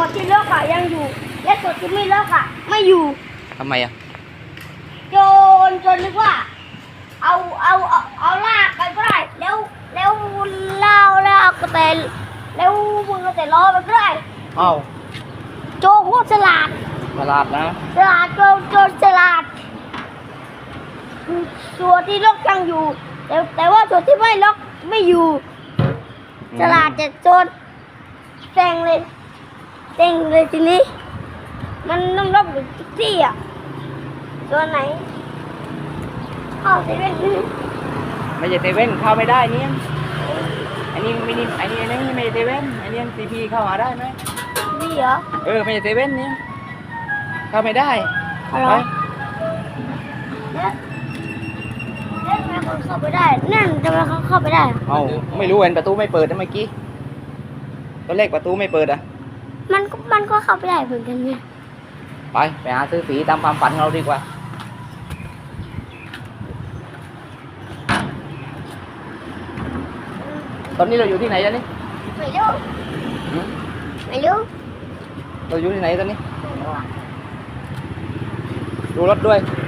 ตัวที่เลิกอะยังอยู่ และตัวที่ไม่เลิกอะไม่อยู่ทำไมอะจนจนนึกว่า เอาเอาเอาเอาลากไปก็ได้ แล้วแล้วเล่าลากก็แต่แล้วมึงก็แต่ล้อมันก็ได้อ้าวโจโคตรฉลาดตลาดนะฉลาดโจโจรฉลาดตัวที่ล็อกยังอยู่ แต่แต่ว่าตัวที่ไม่ล็อกไม่อยู่ฉลาดแต่โจรแซงเลย เซ็งเลยทีนี้ มันต้องล็อกอยู่ทุกที่อะตัวไหนเข้าเซเว่นนี่ไม่ใช่เซเว่นเข้าไม่ได้เนี่ยอันนี้มินิอันนี้อันนี้ไม่ใช่เซเว่นอันนี้ซีพีเข้ามาได้ไหมนี่เหรอเออไม่ใช่เซเว่นเนี่ยเข้าไม่ได้อะไรไปแล้วแล้วทำไมเขาเข้าไปได้ นั่นทำไมเขาเข้าไปได้อะเอาไม่รู้เห็นประตูไม่เปิดนะเมื่อกี้ตอนแรกประตูไม่เปิดอะ มันก็มันก็เข้าไปได้เหมือนกันเนี่ยไปไปหาซื้อสีตามความฝันของเราดีกว่า ตอนนี้เราอยู่ที่ไหนจ๊ะนี่ไม่รู้หืมไม่รู้เราอยู่ที่ไหนตอนนี้ ไม่รู้อะดูรถด้วยไ